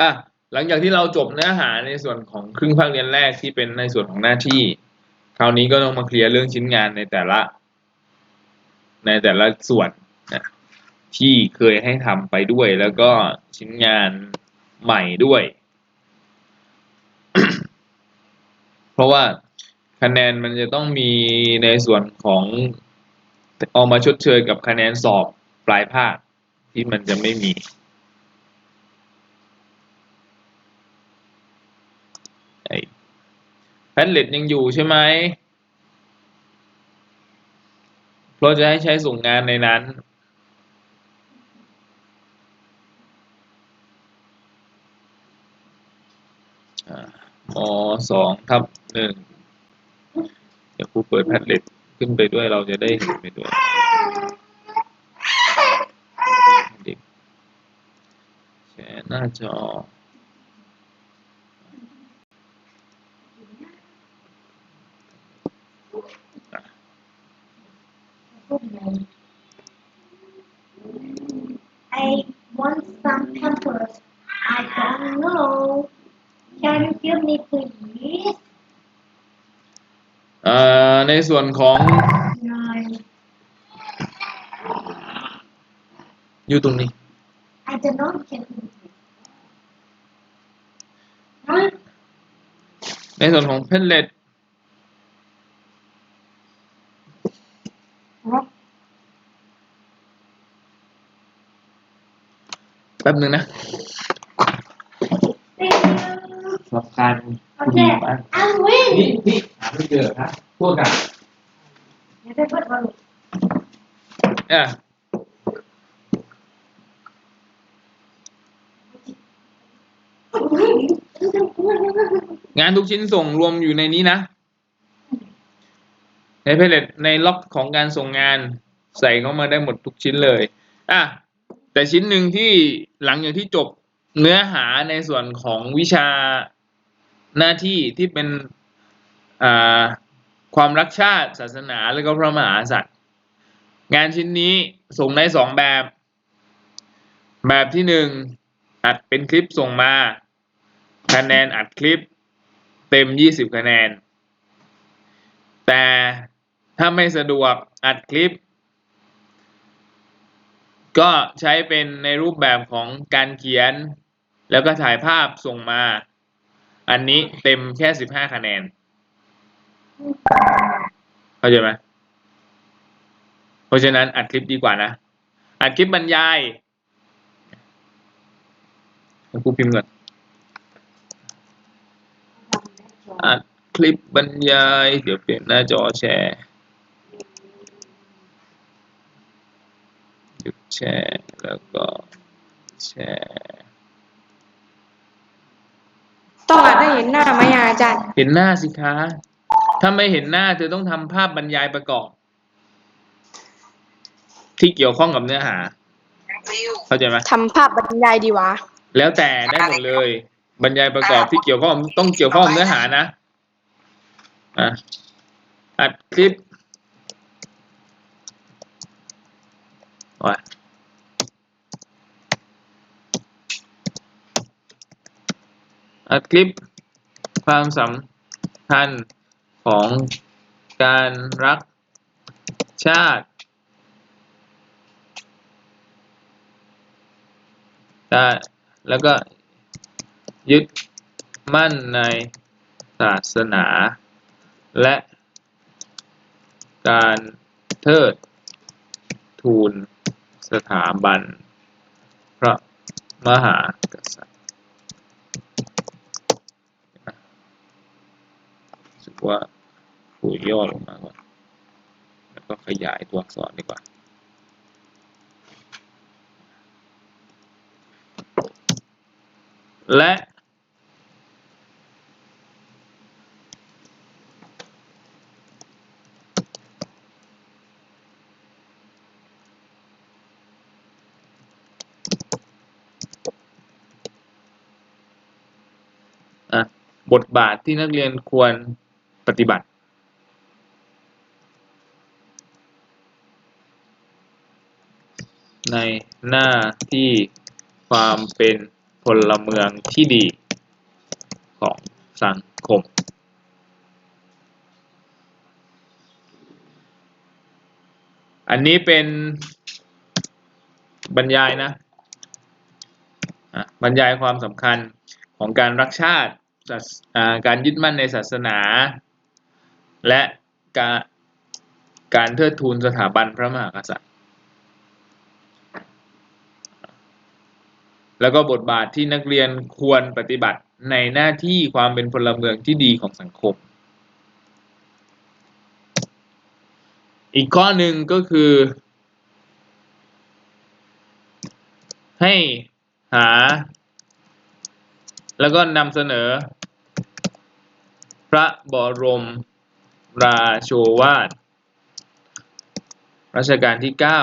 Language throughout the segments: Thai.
อะหลังจากที่เราจบเนื้อหาในส่วนของครึ่งภาคเรียนแรกที่เป็นในส่วนของหน้าที่ คราวนี้ก็ต้องมาเคลียร์เรื่องชิ้นงานในแต่ละ ในแต่ละส่วนนะที่เคยให้ทำไปด้วย แล้วก็ชิ้นงานใหม่ด้วย เพราะว่าคะแนนมันจะต้องมีในส่วนของเอามาชดเชยกับคะแนนสอบปลายภาคที่มันจะไม่มี ไอ้ แพนเลตยังอยู่ใช่ไหมเพราะจะให้ใช้ส่งงานในนั้นอ่ามสองทับหนึ่งเดี๋ยวครูเปิดแพดเล็ตขึ้นไปด้วยเราจะได้เห็นไปด้วยเด็กแชร์หน้าจอ I want some pampers. I don't know. Can you give me please? เอ่อในส่วนของ Nine. อยู่ตรงนี้ I don't know. Can you Huh? ในส่วนของเพนเล็ต แป๊บหนึ่งนะ Thank you. สำหรับการคุย Okay. บ้าน I'm win. นี่นี่หาไม่เจอครับพวกกัน Yes, I put one. อะงานทุกชิ้นส่งรวมอยู่ในนี้นะ ในเพลทในล็อกของการส่งงานใส่เข้ามาได้หมดทุกชิ้นเลย อะ แต่ชิ้นหนึ่งที่หลังจากที่จบเนื้อหาในส่วนของวิชาหน้าที่ที่เป็นความรักชาติ ศาสนาแล้วก็พระมหากษัตริย์ งานชิ้นนี้ส่งได้สองแบบ แบบที่หนึ่งอัดเป็นคลิปส่งมา คะแนนอัดคลิปเต็มยี่สิบคะแนน แต่ถ้าไม่สะดวกอัดคลิป ก็ใช้เป็นในรูปแบบของการเขียน แล้วก็ถ่ายภาพส่งมา อันนี้เต็มแค่สิบห้าคะแนน เข้าใจไหมเพราะฉะนั้นอัดคลิปดีกว่านะ อัดคลิปบรรยายให้ครูพิมพ์ก่อนอัดคลิปบรรยาย เดี๋ยวเปลี่ยนหน้าจอแชร์ หยุดแชร์แล้วก็แชร์ต้องอ่านให้เห็นหน้าไหมอะอาจารย์ เห็นหน้าสิคะ ถ้าไม่เห็นหน้าเธอต้องทำภาพบรรยายประกอบ ที่เกี่ยวข้องกับเนื้อหา เข้าใจไหมทำภาพบรรยายดีวะ แล้วแต่ได้หมดเลย บรรยายประกอบที่เกี่ยวข้องต้องเกี่ยวข้องกับเนื้อหานะอะอัดคลิป ว่ะอัดคลิปความสำคัญของการรักชาติ แล้วก็ยึดมั่นในศาสนา และการเทิดทูน สถาบัน พระมหากษัตริย์สึกว่าผูย่อลงมาก่อน แล้วก็ขยายตัวอักษรดีกว่า และ บทบาทที่นักเรียนควรปฏิบัติ ในหน้าที่ความเป็นพลเมืองที่ดีของสังคม อันนี้เป็นบรรยายนะ บรรยายความสำคัญของการรักชาติ การยึดมั่นในศาสนา และการการเทิดทูนสถาบันพระมหากษัตริย์ แล้วก็บทบาทที่นักเรียนควรปฏิบัติในหน้าที่ความเป็นพลเมืองที่ดีของสังคม อีกข้อหนึ่งก็คือ ให้หา แล้วก็นำเสนอ พระบรมราโชวาทรัชกาลที่เก้า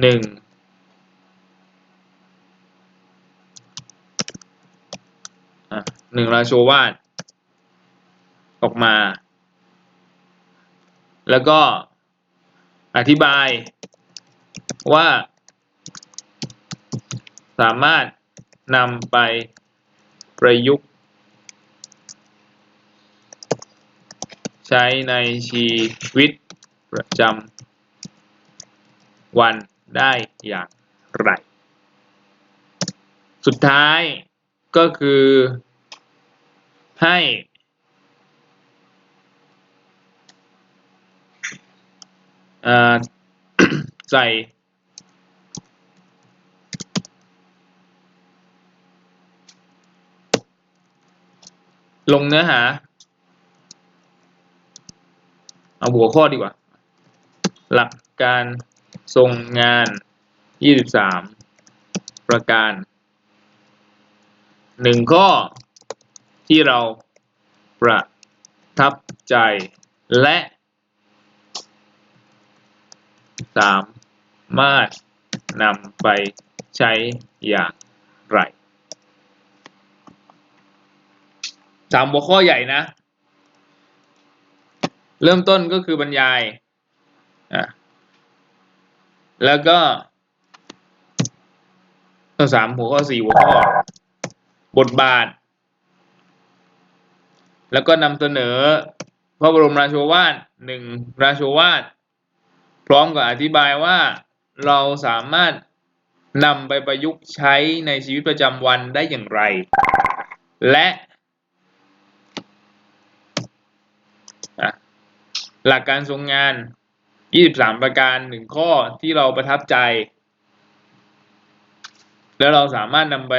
หนึ่งหนึ่งราโชวาทออกมา แล้วก็อธิบายว่าสามารถ นำไปประยุกต์ใช้ในชีวิตประจำวันได้อย่างไร สุดท้ายก็คือให้ ใส่ ลงเนื้อหา เอาหัวข้อดีกว่า หลักการทรงงาน 23 ประการ หนึ่งข้อที่เราประทับใจและ สามารถนำไปใช้อย่างไร สามหัวข้อใหญ่นะ เริ่มต้นก็คือบรรยายอะแล้วก็สามหัวข้อสี่หัวข้อ บทบาท แล้วก็นำเสนอพระบรมราโชวาทหนึ่งราโชวาทพร้อมกับอธิบายว่าเราสามารถนำไปประยุกต์ใช้ในชีวิตประจำวันได้อย่างไร และอะ หลักการทรงงาน 23 ประการหนึ่งข้อที่เราประทับใจ แล้วเราสามารถนำไป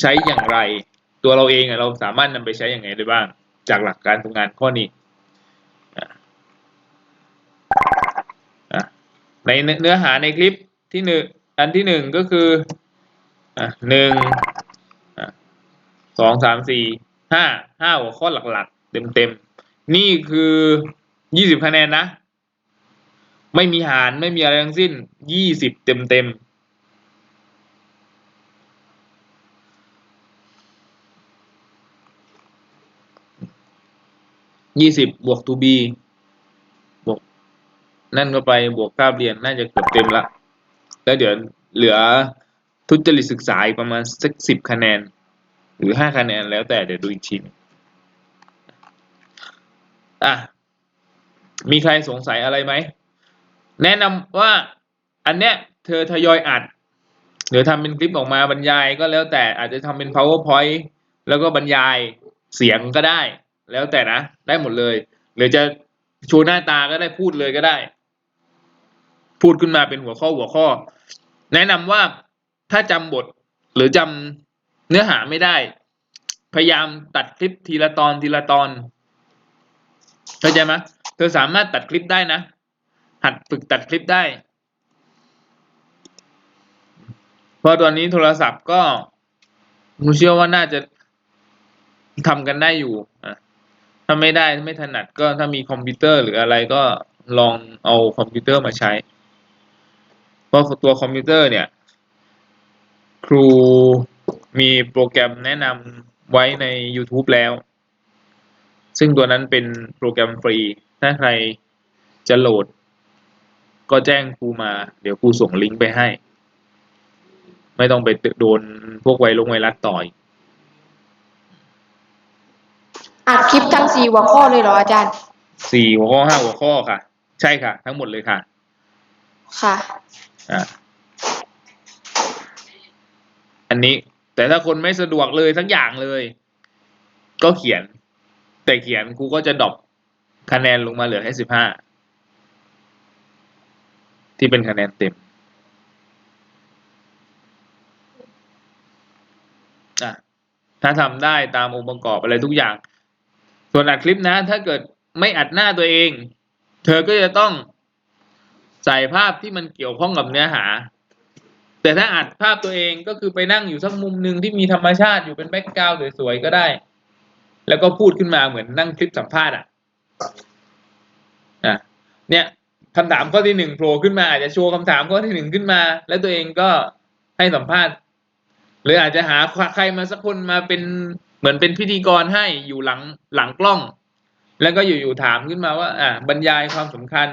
ใช้อย่างไร ตัวเราเองเราสามารถนำไปใช้อย่างไรได้บ้าง จากหลักการทรงงานข้อนี้ในเนื้อหาในคลิปที่หนึ่งอันที่หนึ่งก็คือหนึ่งสองสามสี่ห้าห้าหัวข้อหลักๆ เต็มๆ นี่คือยี่สิบคะแนนนะ ไม่มีหารไม่มีอะไรทั้งสิ้นยี่สิบเต็มๆยี่สิบบวก to b บวก นั่นก็ไปบวกคาบเรียนน่าจะเกือบเต็มละ แล้วเดี๋ยวเหลือทุจริตศึกษาอีกประมาณสักสิบคะแนน หรือห้าคะแนนแล้วแต่เดี๋ยวดูอีกทีนึง อะมีใครสงสัยอะไรไหม แนะนำว่าอันเนี้ยเธอทยอยอัด หรือทำเป็นคลิปออกมาบรรยายก็แล้วแต่อาจจะทำเป็น powerpoint แล้วก็บรรยายเสียงก็ได้ แล้วแต่นะ ได้หมดเลย หรือจะโชว์หน้าตาก็ได้พูดเลยก็ได้ พูดขึ้นมาเป็นหัวข้อหัวข้อ แนะนำว่าถ้าจำบทหรือจำเนื้อหาไม่ได้ พยายามตัดคลิปทีละตอนทีละตอน เข้าใจไหมเธอสามารถตัดคลิปได้นะ หัดฝึกตัดคลิปได้ เพราะตอนนี้โทรศัพท์ก็ผมเชื่อว่าน่าจะทำกันได้อยู่ถ้าไม่ได้ไม่ถนัดก็ถ้ามีคอมพิวเตอร์หรืออะไรก็ลองเอาคอมพิวเตอร์มาใช้ เพราะตัวคอมพิวเตอร์เนี่ย ครูมีโปรแกรมแนะนำไว้ใน YouTube แล้ว ซึ่งตัวนั้นเป็นโปรแกรมฟรี ถ้าใครจะโหลด ก็แจ้งครูมา เดี๋ยวครูส่งลิงก์ไปให้ ไม่ต้องไปโดนพวกไวลงไวรัสต่อยอัดคลิปทั้งสี่หัวข้อเลยเหรออาจารย์สี่หัวข้อห้าหัวข้อค่ะ ใช่ค่ะ ทั้งหมดเลยค่ะ ค่ะอะอันนี้แต่ถ้าคนไม่สะดวกเลยสักอย่างเลย ก็เขียน แต่เขียนครูก็จะดรอปคะแนนลงมาเหลือแค่สิบห้าที่เป็นคะแนนเต็มอะถ้าทำได้ตามองค์ประกอบอะไรทุกอย่าง ส่วนอัดคลิปนะ ถ้าเกิดไม่อัดหน้าตัวเอง เธอก็จะต้องใส่ภาพที่มันเกี่ยวข้องกับเนื้อหา แต่ถ้าอัดภาพตัวเองก็คือไปนั่งอยู่สักมุมหนึ่งที่มีธรรมชาติอยู่เป็นแบ็กกราวด์สวยๆก็ได้ แล้วก็พูดขึ้นมาเหมือนนั่งคลิปสัมภาษณ์อะอะเนี่ยคำถามข้อที่หนึ่งโผล่ขึ้นมาอาจจะโชว์คำถามข้อที่หนึ่งขึ้นมา แล้วตัวเองก็ให้สัมภาษณ์ หรืออาจจะหาใครมาสักคนมาเป็นเหมือนเป็นพิธีกรให้อยู่หลังหลังกล้อง แล้วก็อยู่ๆถามขึ้นมาว่า อ่าบรรยายความสำคัญ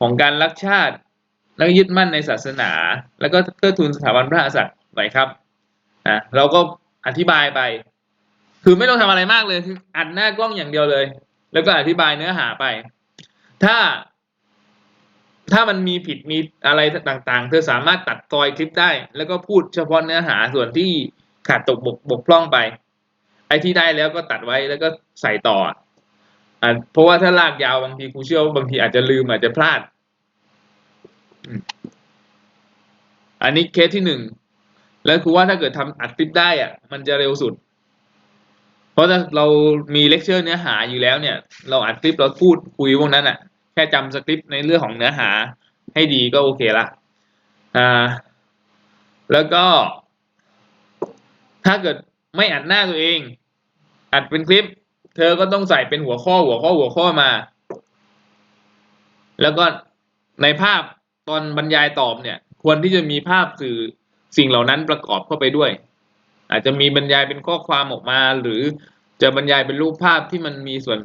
ของการรักชาติ แล้วยึดมั่นในศาสนา แล้วก็เทิดทูนสถาบันพระมหากษัตริย์หน่อยครับอะเราก็อธิบายไป คือไม่ต้องทำอะไรมากเลยคืออัดหน้ากล้องอย่างเดียวเลย แล้วก็อธิบายเนื้อหาไป ถ้า ถ้ามันมีผิดมีอะไรต่างๆ เธอสามารถตัดตอยคลิปได้ แล้วก็พูดเฉพาะเนื้อหาส่วนที่ขาดตกบกบกพร่องไป ไอ้ที่ได้แล้วก็ตัดไว้แล้วก็ใส่ต่ออะเพราะว่าถ้าลากยาวบางทีครูเชื่อว่าบางทีอาจจะลืมอาจจะพลาด อันนี้เคสที่หนึ่งแล้วคือว่าถ้าเกิดทำอัดคลิปได้อะ มันจะเร็วสุด เพราะถ้าเรามีเลคเชอร์เนื้อหาอยู่แล้วเนี่ย เราอัดคลิปเราพูดคุยพวกนั้นอะ แค่จำสคริปต์ในเรื่องของเนื้อหาให้ดีก็โอเคละอ่าแล้วก็ ถ้าเกิดไม่อัดหน้าตัวเอง อัดเป็นคลิป เธอก็ต้องใส่เป็นหัวข้อหัวข้อหัวข้อมา แล้วก็ในภาพตอนบรรยายตอบเนี่ย ควรที่จะมีภาพสื่อสิ่งเหล่านั้นประกอบเข้าไปด้วย อาจจะมีบรรยายเป็นข้อความออกมา หรือจะบรรยายเป็นรูปภาพที่มันมีส่วน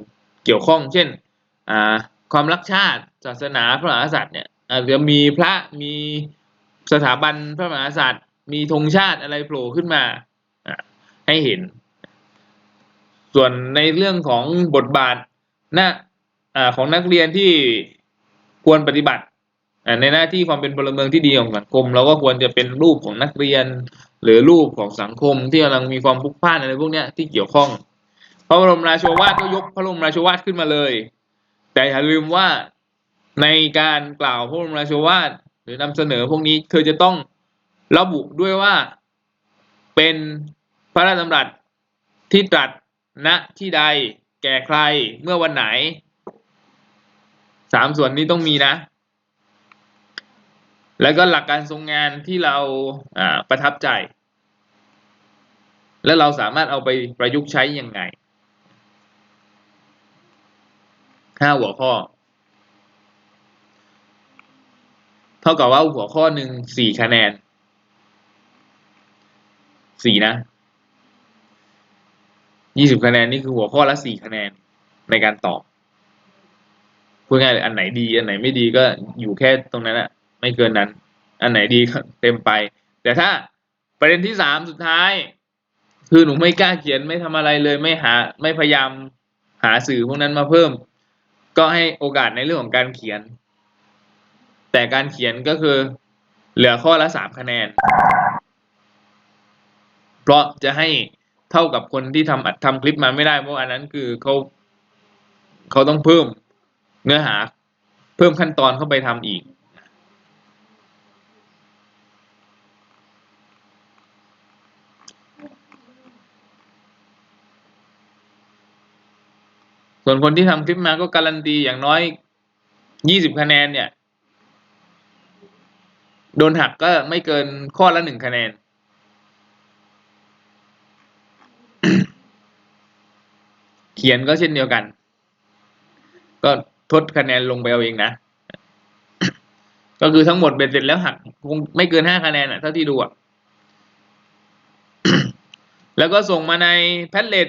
เกี่ยวข้อง เช่นความรักชาติ ศาสนาพระมหากษัตริย์เนี่ยอาจจะมีพระมีสถาบันพระมหากษัตริย์ มีธงชาติอะไรโผล่ขึ้นมาให้เห็น ส่วนในเรื่องของบทบาทหน้าของนักเรียนที่ควรปฏิบัติในหน้าที่ความเป็นพลเมืองที่ดีของสังคม เราก็ควรจะเป็นรูปของนักเรียน หรือรูปของสังคมที่กำลังมีความพลุกพล่านอะไรพวกเนี้ยที่เกี่ยวข้อง พระบรมราชวาทก็ยกพระบรมราชวาทขึ้นมาเลย แต่อย่าลืมว่าในการกล่าวพระบรมราชวาทหรือนำเสนอพวกนี้เธอจะต้องระบุด้วยว่าเป็นพระราชดำรัสที่ตรัสณที่ใดแก่ใครเมื่อวันไหนสามส่วนนี้ต้องมีนะ แล้วก็หลักการทรงงานที่เราประทับใจ และเราสามารถเอาไปประยุกต์ใช้ยังไงห้าหัวข้อ เท่ากับว่าหัวข้อหนึ่งสี่คะแนนสี่นะยี่สิบคะแนนนี่คือหัวข้อละสี่คะแนนในการตอบพูดง่ายเลยอันไหนดี อันไหนไม่ดีก็อยู่แค่ตรงนั้นอะ ไม่เกินนั้น อันไหนดีเต็มไป แต่ถ้าประเด็นที่สามสุดท้าย คือหนูไม่กล้าเขียนไม่ทำอะไรเลยไม่หาไม่พยายามหาสื่อพวกนั้นมาเพิ่ม ก็ให้โอกาสในเรื่องของการเขียน แต่การเขียนก็คือเหลือข้อละสามคะแนน เพราะจะให้เท่ากับคนที่ทำอัดทำคลิปมาไม่ได้ เพราะอันนั้นคือเขาเขาต้องเพิ่มเนื้อหา เพิ่มขั้นตอนเข้าไปทำอีก ส่วนคนที่ทำคลิปมาก็การันตีอย่างน้อยยี่สิบคะแนนเนี่ย โดนหักก็ไม่เกินข้อละหนึ่งคะแนน เขียนก็เช่นเดียวกัน ก็ทดคะแนนลงไปเอาเองนะ ก็คือทั้งหมดเบ็ดเสร็จแล้วหักคงไม่เกินห้าคะแนนอะเท่าที่ดูอะ แล้วก็ส่งมาในแพทเลต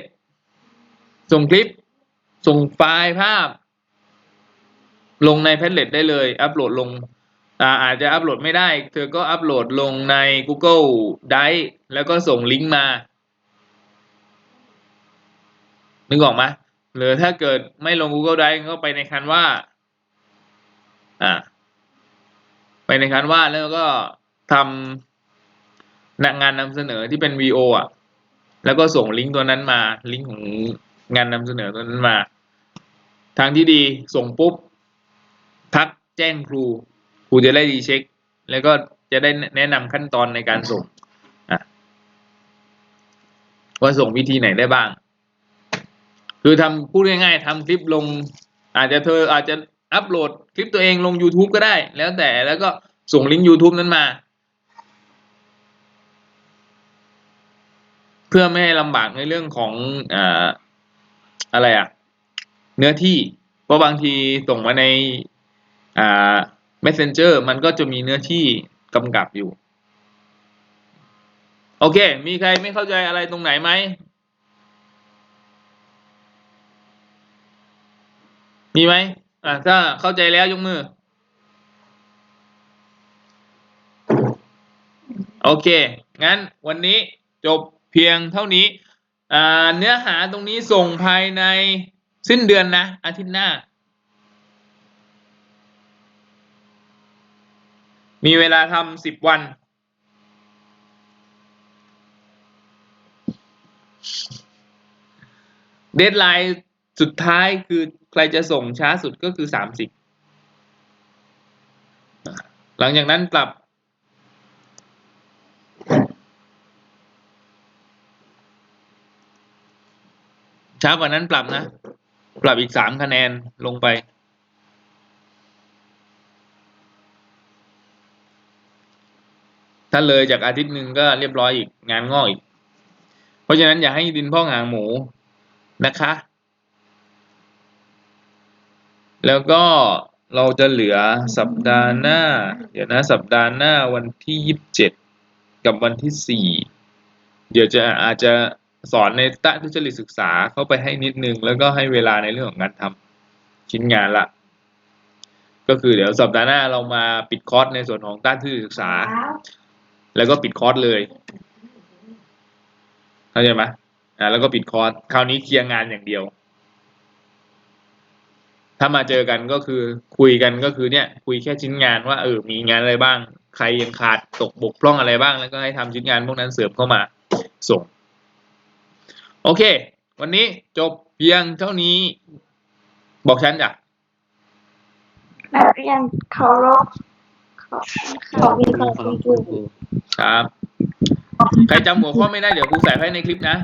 ส่งคลิป ส่งไฟล์ภาพ ลงในแพทเลตได้เลย อัปโหลดลงอาอาจจะอัปโหลดไม่ได้ เธอก็อัปโหลดลงใน Google Drive แล้วก็ส่งลิงก์มา นึกออกไหมหรือถ้าเกิดไม่ลง Google Drive ก็ไปในคันว่า อ่า ไปในคันว่าแล้วก็ทำงานนำเสนอที่เป็น VO อะ แล้วก็ส่งลิงก์ตัวนั้นมา ลิงก์ของ งานนำเสนอตัวนั้นมา ทางที่ดีส่งปุ๊บ ทักแจ้งครู ครูจะได้ดีเช็ค แล้วก็จะได้แนะนำขั้นตอนในการส่งว่าส่งวิธีไหนได้บ้าง คือทำพูดง่ายๆทำคลิปลง อาจจะเธออาจจะอัปโหลดคลิปตัวเองลง YouTube ก็ได้ แล้วแต่แล้วก็ส่งลิงก์ YouTube นั้นมา เพื่อไม่ให้ลำบากในเรื่องของอ่า อะไรอะเนื้อที่ เพราะบางทีส่งมาในอ่า messenger มันก็จะมีเนื้อที่กำกับอยู่ โอเค มีใครไม่เข้าใจอะไรตรงไหนไหม มีไหมอ่าถ้าเข้าใจแล้วยกมือ โอเค งั้นวันนี้จบเพียงเท่านี้ เนื้อหาตรงนี้ส่งภายในสิ้นเดือนนะ อาทิตย์หน้า มีเวลาทำสิบวัน เดทไลน์สุดท้ายคือใครจะส่งช้าสุดก็คือสามสิบหลังจากนั้นปรับ ช้ากว่านั้นปรับนะ ปรับอีกสามคะแนนลงไป ถ้าเลยจากอาทิตย์หนึ่งก็เรียบร้อยอีกงานงอกอีก เพราะฉะนั้นอย่าให้ดินพ่อหางหมูนะคะ แล้วก็เราจะเหลือสัปดาห์หน้า เดี๋ยวนะ สัปดาห์หน้าวันที่ยี่สิบเจ็ดกับวันที่สี่เดี๋ยวจะอาจจะ สอนในตะทุจริตศึกษาเข้าไปให้นิดนึง แล้วก็ให้เวลาในเรื่องของการทำชิ้นงานละก็คือเดี๋ยวสัปดาห์หน้าเรามาปิดคอร์สในส่วนของต้านทุจริตศึกษา แล้วก็ปิดคอร์สเลยเข้าใจไหมอ่าแล้วก็ปิดคอร์สคราวนี้เคลียร์งานอย่างเดียว ถ้ามาเจอกันก็คือคุยกันก็คือเนี่ย คุยแค่ชิ้นงานว่าเออมีงานอะไรบ้าง ใครยังขาดตกบกพร่องอะไรบ้าง แล้วก็ให้ทำชิ้นงานพวกนั้นเสริมเข้ามาส่ง โอเค วันนี้จบเพียงเท่านี้ บอกฉันจ้ะนักเรียนเคารพขอบคุณค่ะขอบคุณค่ะคุณครู ครับ ใครจำหัวข้อไม่ได้เดี๋ยวครูใส่ให้ในคลิปนะ